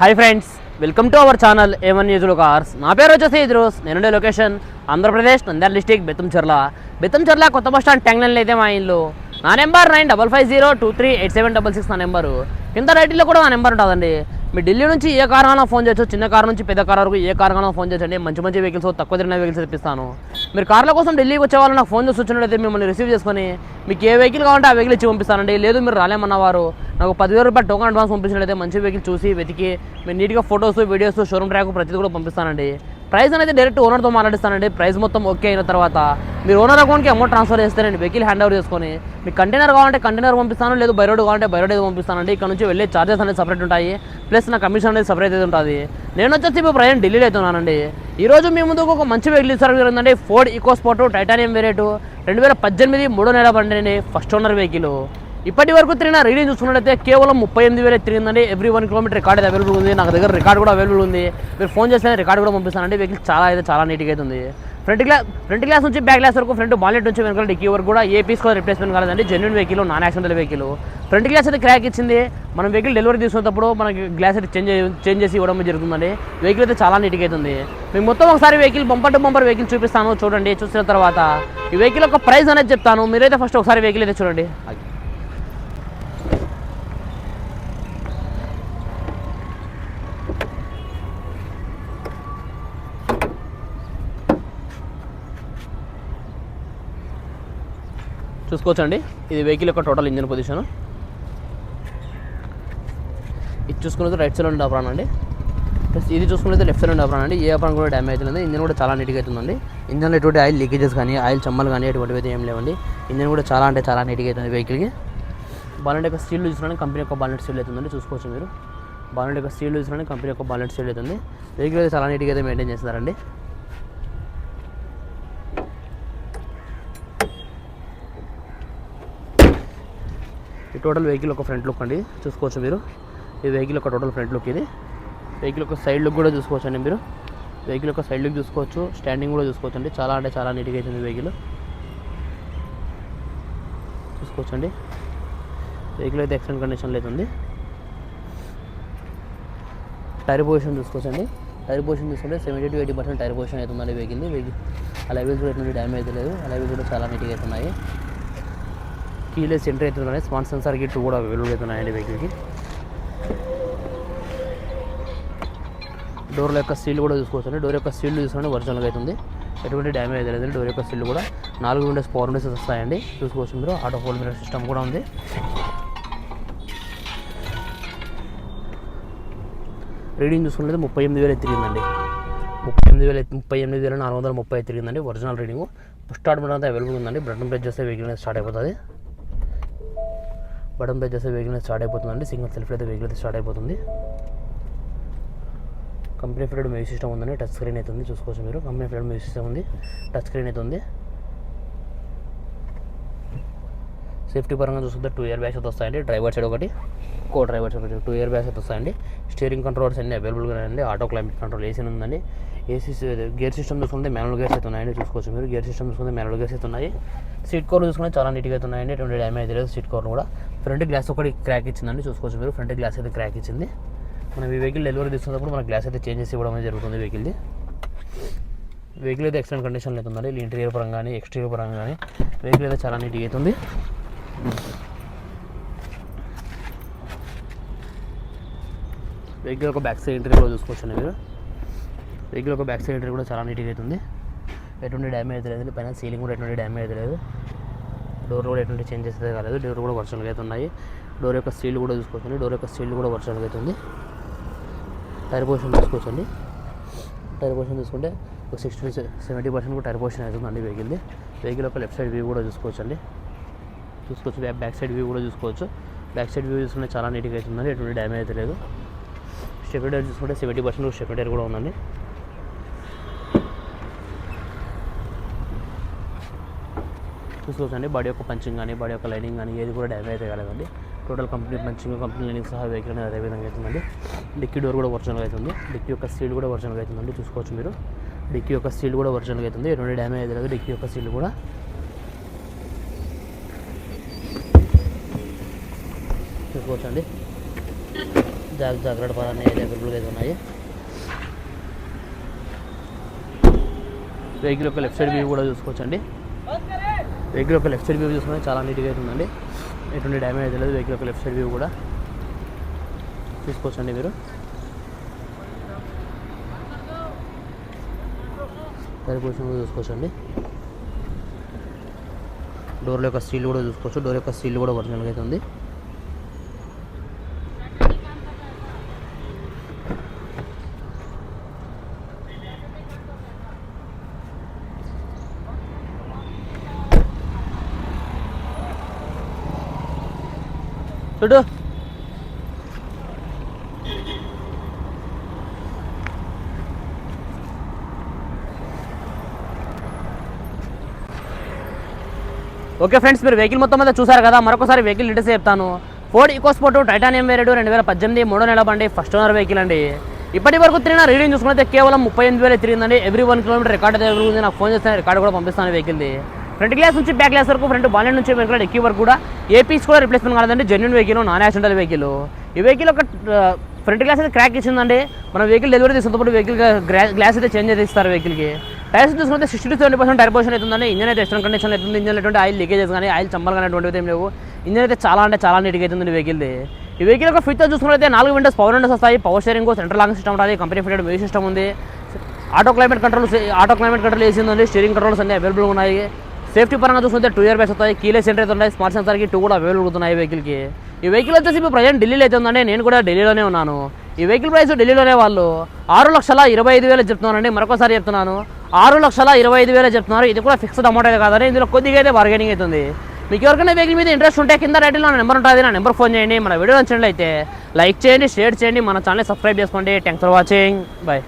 Hi friends welcome to our channel ఏమన్ న్యూజ్లో cars నా పేరు వచ్చేసి ఇద్రోస్. నేనుండే లొకేషన్ ఆంధ్రప్రదేశ్ నంద్యాల డిస్టిక్ బెత్తంచెర్ల బెత్తంచెర్ల కొత్త బస్ స్టాండ్ ట్యాంగ్లైన్లో అయితే మా ఇల్లు. నా number nine double five zero two three eight seven double six నా నెంబరు కింద రైట్లో కూడా నా నెంబర్ ఉంటుందండి. మీ ఢిల్లీ నుంచి ఏ కారణంలో ఫోన్ చేయొచ్చు. చిన్న కార్ నుంచి పెద్ద కార్ వరకు ఏ కారణంలో ఫోన్ చేయొచ్చండి. మంచి మంచి వెహికల్స్ తక్కువ తిరిగిన వెహికల్స్ తెప్పిస్తాను. మీరు కార్ల కోసం ఢిల్లీకి వచ్చే వాళ్ళు నాకు ఫోన్ చేసి వచ్చినట్లయితే మిమ్మల్ని రిసీవ్ చేసుకొని మీకు ఏ వెహికల్ కావాలంటే ఆ వెహికల్ ఇచ్చి పంపిస్తానండి. లేదు మీరు రాలేమన్నవారు. నాకు పదివేల రూపాయలు టోకన్ అడ్వాన్స్ పంపించినట్లయితే మంచి వెహికల్ చూసి వెతికి మీరు నీట్గా ఫొటోస్ వీడియోస్ షోరూమ్ ట్రాక్ ప్రతిదీ కూడా పంపిస్తానండి. ప్రైస్ అనేది డైరెక్ట్ ఓనర్తో మాట్లాడిస్తానండి. ప్రైస్ మొత్తం ఓకే అయిన తర్వాత మీరు ఓనర్ అకౌంట్కి అమౌంట్ ట్రాన్స్ఫర్ చేస్తారండి వెహికల్ హ్యాండ్ ఓవర్ చేసుకొని మీకు కంటైనర్ కావాలంటే కంటైనర్ పంపిస్తాను లేదు బై రోడ్ కావాలంటే బై రోడ్ అయితే పంపిస్తానండి. ఇక్కడ నుంచి వెళ్ళే చార్జెస్ అనేది సపరేట్ ఉంటాయి. ప్లస్ నా కమిషన్ అనేది సపరేట్ అయితే ఉంటుంది. నేను వచ్చేసి ఇప్పుడు ప్రయాణం ఢిల్లీలో అవుతున్నానండి ఈ రోజు మీ ముందుకు ఒక మంచి వెహికల్ ఇస్తారు Ford EcoSport Titanium variant రెండు వేల పద్దెనిమిది మూడో నెల బండి ఫస్ట్ ఓనర్ వెహికల్ ఇప్పటి వరకు తిరిగిన రీడింగ్ చూసుకున్నట్లయితే కేవలం ముప్పై ఎనిమిది వేలే తిరిగిందండి. ఎవ్రీ వన్ కిలోమీటర్ రికార్డ్ అయితే అవైలబుల్ ఉంది. నాకు దగ్గర రికార్డ్ కూడా అవైలబుల్ ఉంది. మీరు ఫోన్ చేస్తే రికార్డ్ కూడా పంపిస్తానండి. వెహికల్ చాలా అయితే చాలా నీట్గా అయితే ఉంది. ఫ్రంట్ గ్లాస్ ఫ్రంట్ గ్లాస్ నుంచి బ్యాక్ గ్లాస్ వరకు ఫ్రంట్ బాలెట్ నుంచి వెనకాల డిక్కీ వరకు కూడా ఏ పీస్ కూడా రిప్లేస్మెంట్ కాలేదండి. Genuine vehicle non accidental vehicle front glass అయితే క్రాక్ ఇచ్చింది. మనం వెహికల్ డెలివరీ తీసుకున్నప్పుడు మనకి గ్లాస్ అయితే చేంజ్ చేంజ్ చేసి ఇవ్వడం జరుగుతుందండి. వెహికల్ అయితే చాలా నీట్గా అవుతుంది మీకు మొత్తం ఒకసారి vehicle bumper to bumper vehicle చూపిస్తాను. చూడండి చూసిన తర్వాత ఈ వెహికల్ యొక్క ప్రైస్ అనేది చెప్తాను. మీరైతే ఫస్ట్ ఒకసారి వెహికల్ అయితే చూడండి. చూసుకోవచ్చండి. ఇది వెహికల్ యొక్క టోటల్ ఇంజిన్ పొజిషన్. ఇది చూసుకునేది రైట్ సైడ్ ఉండే అప్రాన్ అండి. ప్లస్ ఇది చూసుకునేది లెఫ్ట్ సైడ్ ఉండే అప్రాన్ అండి. ఏ అప్రాన్ కూడా డ్యామేజ్ అవుతుంది ఇంజిన్ కూడా చాలా నీట్గా అవుతుందండి. ఇంజన్లో ఎటువంటి ఆయిల్ లీకేజెస్ కానీ ఆయిల్ చమ్మలు కానీ ఎటువంటివి అయితే ఏం లేవండి. ఇంజిన్ కూడా చాలా అంటే చాలా నీట్గా అవుతుంది వెహికల్కి. బాలెట్ యొక్క స్టీల్ చూసినా కంపెనీ యొక్క బాలెట్ స్టీల్ అవుతుందండి. చూసుకోవచ్చు మీరు. బాలెట్ యొక్క స్టీల్ చూసినా కంపెనీ యొక్క బాలెట్ స్టీల్ అవుతుంది. వెహికల్ అయితే చాలా నీట్గా అయితే మెయింటైన్ చేస్తారండి ఈ టోటల్ వెహికల్ ఒక ఫ్రంట్ లుక్ అండి చూసుకోవచ్చు మీరు. ఈ వెహికల్ ఒక టోటల్ ఫ్రంట్ లుక్ ఇది. వెహికల్ ఒక సైడ్ లుక్ కూడా చూసుకోవచ్చు అండి మీరు. వెహికల్ ఒక సైడ్ లుక్ చూసుకోవచ్చు స్టాండింగ్ కూడా చూసుకోవచ్చు అండి. చాలా అంటే చాలా నీట్గా అవుతుంది వెహికల్. చూసుకోవచ్చు అండి. వెహికల్ అయితే ఎక్సలెంట్ కండిషన్లో అవుతుంది టైర్ పొజిషన్ చూసుకోవచ్చండి టైర్ పొజిషన్ చూసుకుంటే seventy to eighty percent tyre position అవుతుందండి వెహికల్ వెహికల్ ఆ లెవెల్స్ కూడా ఎటువంటి డ్యామేజ్ లేదు. ఆ లెవెల్స్ కూడా చాలా నీట్గా అవుతున్నాయి కీలెస్ ఎంటర్ అవుతున్నాయి స్మార్ట్ సెన్సార్ గిట్ కూడా అవైలబుల్ అవుతున్నాయండి వెహికల్కి. డోర్ల యొక్క సీల్ కూడా చూసుకోవచ్చండి. డోర్ యొక్క సీల్ చూసుకోండి ఒరిజినల్గా అవుతుంది ఎటువంటి డ్యామేజ్ అయితే డోర్ యొక్క సీల్ కూడా నాలుగు విండోస్ ఫోర్ విండోస్ వస్తాయండి. చూసుకోవచ్చు మీరు. ఆటో ఫోల్ మిరర్ సిస్టమ్ కూడా ఉంది. రీడింగ్ చూసుకుంటే ముప్పై ఎనిమిది వేలు తిరిగిందండి. ముప్పై ఎనిమిది వేలు ముప్పై ఎనిమిది వేల నాలుగు వందల ముప్పై తిరిగిందండి. Original reading. స్టార్ట్ బటన్ అంతా అవైలబుల్ ఉందండి. బటన్ ప్రెస్ చేస్తే వెహికల్ స్టార్ట్ అయిపోతుంది. బటన్ ప్రెస్ చేస్తే వెహికల్ స్టార్ట్ అయిపోతుందండి. సింగిల్ సెల్ఫ్ అయితే వెహికల్ అయితే స్టార్ట్ అయిపోతుంది. కంపెనీ ఫిల్డ్ మ్యూజిక్ సిస్టమ్ ఉందండి. టచ్ స్క్రీన్ అయితే ఉంది. చూసుకోవచ్చు మీరు. కంపెనీ ఫిల్డ్ మ్యూజిక్ సిస్టమ్ ఉంది. టచ్ స్క్రీన్ అయితే ఉంది. సేఫ్టీ పరంగా చూసుకుంటే టూ ఇయర్ బ్యాగ్స్ అయితే వస్తాయండి. డ్రైవర్ సైడ్ ఒకటి కో డ్రైవర్ సైడ్ ఒకటి. టూ ఇయర్ బ్యాగ్స్ అయితే వస్తాయండి. స్టీరింగ్ కంట్రోల్స్ అన్ని అవైలబుల్గా ఉన్నాయండి ఆటో క్లైమేట్ కంట్రోల్ ఏసీ ఉందండి. ఏసీ గేర్ సిస్టమ్ చూసుకుంటే మ్యానువల్ గేర్స్ అయితే ఉన్నాయండి. చూసుకోవచ్చు మీరు. గేర్ సిస్టమ్ చూసుకుంటే మ్యానువల్ గేర్స్ అయితే ఉన్నాయి. సీట్ కవర్ చూసుకుంటే చాలా నీట్గా అయితే ఉన్నాయండి. ఎటువంటి డ్యామేజ్ లేదు. సీట్ కవర్ కూడా. ఫ్రంట్ గ్లాస్ ఒకటి క్రాక్ ఇచ్చిందండి. చూసుకోవచ్చు మీరు. ఫ్రంట్ గ్లాస్ అయితే క్రాక్ ఇచ్చింది. మనం ఈ వెహికల్ డెలివరీ తీసుకున్నప్పుడు మన గ్లాస్ అయితే చేంజ్ చేసి ఇవ్వడం అనేది జరుగుతుంది వెహికల్ది వెహికల్ అయితే ఎక్సలెంట్ కండిషన్లో అయితే ఇంటీరియర్ పరంగా కానీ ఎక్స్టీరియర్ పరంగా కానీ వెహికల్ అయితే చాలా నీట్గా అవుతుంది వెహికల్ ఒక బ్యాక్ సైడ్ ఇంటీరియర్ కూడా చూసుకోవచ్చు మీరు. వెహికల్ ఒక బ్యాక్ సైడ్ ఇంటీరియర్ కూడా చాలా నీట్గా అవుతుంది ఎటువంటి డ్యామేజ్ అయితే లేదు. పైన సీలింగ్ కూడా ఎటువంటి డ్యామేజ్ అయితే లేదు. డోర్ కూడా ఎటువంటి చేంజ్ చేస్తే కాలేదు. డోర్ కూడా వర్షన్గా అయితే ఉన్నాయి. డోర్ యొక్క స్టీల్ కూడా చూసుకోవచ్చండి డోర్ యొక్క స్టీల్ కూడా వర్షన్గా అయితే ఉంది. టైర్ పొజిషన్ చూసుకోవచ్చండి టైర్ పోర్షన్ చూసుకుంటే ఒక సిక్స్టీ సెవెంటీ పర్సెంట్ కూడా టైర్ పొజిషన్ అవుతుందండి వెహికల్ది. వెహికల్ యొక్క లెఫ్ట్ సైడ్ వ్యూ కూడా చూసుకోవచ్చండి. చూసుకోవచ్చు. బ్యాక్ బ్యాక్ సైడ్ వ్యూ కూడా చూసుకోవచ్చు. బ్యాక్ సైడ్ వ్యూ చూసుకుంటే చాలా నీట్గా అవుతుందండి ఎటువంటి డ్యామేజ్ అయితే లేదు. స్టెప్ టైర్ చూసుకుంటే సెవెంటీ పర్సెంట్ స్టెప్ టైర్ కూడా ఉందండి. చూసుకోవచ్చండి బాడీ యొక్క పంచింగ్ కానీ బాడీ యొక్క లైనింగ్ కానీ ఏది కూడా డ్యామేజ్ అయితే కాలేదండి. Total company punching company lining సహా వెహికల్ అనేది అదే విధంగా అవుతుందండి. డిక్కీ డోర్ కూడా ఒరిజినల్గా అవుతుంది. డిక్కీ యొక్క సీల్ కూడా ఒరిజినల్గా అవుతుందండి చూసుకోవచ్చు మీరు. డిక్కీ యొక్క సీల్ కూడా ఒరిజినల్గా అవుతుంది. ఎటువంటి డ్యామేజ్ అయితే లేదు డిక్కీ యొక్క సీల్ కూడా. చూసుకోవచ్చండి. అండి జాగ్రత్త పరాన్ని అవైలబుల్గా అయితే ఉన్నాయి. వెహికల్ యొక్క లెఫ్ట్ సైడ్ వ్యూ కూడా చూసుకోవచ్చండి. వెహికల్ యొక్క లెఫ్ట్ సైడ్ వ్యూ చూసుకుంటే చాలా నీట్గా అయితే ఉందండి. ఎటువంటి డ్యామేజ్ అయితే లేదు. వెహికల్ యొక్క లెఫ్ట్ సైడ్ వ్యూ కూడా తీసుకోవచ్చండి మీరు. టైర్ పొజిషన్ కూడా చూసుకోవచ్చండి. డోర్ యొక్క స్టీల్ కూడా చూసుకోవచ్చు. డోర్ యొక్క స్టీల్ కూడా ఒరిజినల్గా అయితే ఉంది. చూడు. ఓకే ఫ్రెండ్స్ మీరు వెహికల్ మొత్తం మీద చూసారు కదా మరొకసారి వెహికల్ డీటెయిల్స్ చెప్తాను. ఫోర్డ్ ఈకోస్పోర్ట్ టైటానియం వేరేడు రెండు వేల పద్దెనిమిది మూడో నెల బండి ఫస్ట్ ఓనర్ వెహికల్ అండి. ఇప్పటి వరకు తిరిగిన రీడింగ్ చూసుకుంటే కేవలం ముప్పై ఎనిమిది వేలు తిరిగిందండి. ఎవ్రీ వన్ కిలోమీటర్ రికార్డ్ అయితే నాకు ఫోన్ చేస్తే రికార్డు కూడా పంపిస్తాను వెహికల్ది. ఫ్రంట్ గ్లాస్ నుంచి బ్యాక్ గ్లాస్ వరకు ఫ్రంట్ బాలెండ్ నుంచి వెహికల్ ఎక్కి వరకు కూడా ఏపీస్ కూడా రిప్లేస్మెంట్ కాలేదండి. Genuine vehicle non accidental vehicle ఈ వెహికల్ ఒక ఫ్రంట్ గ్లాస్ అయితే క్రాక్ ఇచ్చిందండి. మన వెహికల్ డెలివరీ తీసుకున్నప్పుడు వెహికల్ గ్లాస్ అయితే చేంజ్ అయితే ఇస్తారు వెహికల్కి టైర్స్ చూసుకుంటే sixty to seventy percent tyre position అవుతుందండి. ఇంజన్ అయితే ఎక్స్టర్నల్ కండిషన్ అవుతుంది. ఇంజన్ ఎటువంటి ఆయిల్ లీకేజెస్ కానీ ఆయిల్ చంబల్ కానీ అటువంటివి ఏం లేవు. ఇంజన్ అయితే చాలా అంటే చాలా నీట్గా అవుతుంది వెహికల్ది ఈ వెహికల్ యొక్క ఫీచర్ చూసుకుంటే నాలుగు విండోస్ పవర్ విండోస్ వస్తాయి. Power steering central lock system ఉంటుంది కంపెనీ ఫిటెడ్ మ్యూజిక్ సిస్టమ్ ఉంది. Auto climate control auto climate control వేసింది ఉంది స్టీరింగ్ కంట్రోల్స్ అన్ని అవైలబుల్ ఉన్నాయి. సేఫ్టీ పరంగా చూసుకుంటే టూ ఇయర్ బ్యాగ్స్ వస్తాయి కీలెస్ సెంటర్ అయితే ఉన్నాయి స్మార్ట్ సెన్సర్కి టూ కూడా అవైలబుల్ అవుతున్నాయి ఈ వెహికల్కి ఈ వెహికల్ వచ్చేసి ఇప్పుడు ప్రజెంట్ ఢిల్లీలో అయితే ఉందండి నేను కూడా ఢిల్లీలోనే ఉన్నాను. ఈ వెహికల్ ప్రైస్ ఢిల్లీలోనే వాళ్ళు ఆరు లక్షల ఇరవై ఐదు వేలు చెప్తున్నానండి మరొకసారి చెప్తున్నాను. ఆరు లక్షల ఇరవై ఐదు వేలు చెప్తున్నారు ఇది కూడా ఫిక్స్డ్ అమౌంట్ అయితే కాదని ఇందులో కొద్దిగా అయితే బార్గెనింగ్ అవుతుంది. మీకు ఎవరికైనా వెహికల్ మీద ఇంట్రెస్ట్ ఉంటే కింద రైట్లో నా నెంబర్ ఉంటుంది నా నెంబర్ ఫోన్ చేయండి మన వీడియో నచ్చినట్లయితే లైక్ చేయండి షేర్ చేయండి మన ఛానల్ సబ్స్క్రైబ్ చేసుకోండి. Thanks for watching bye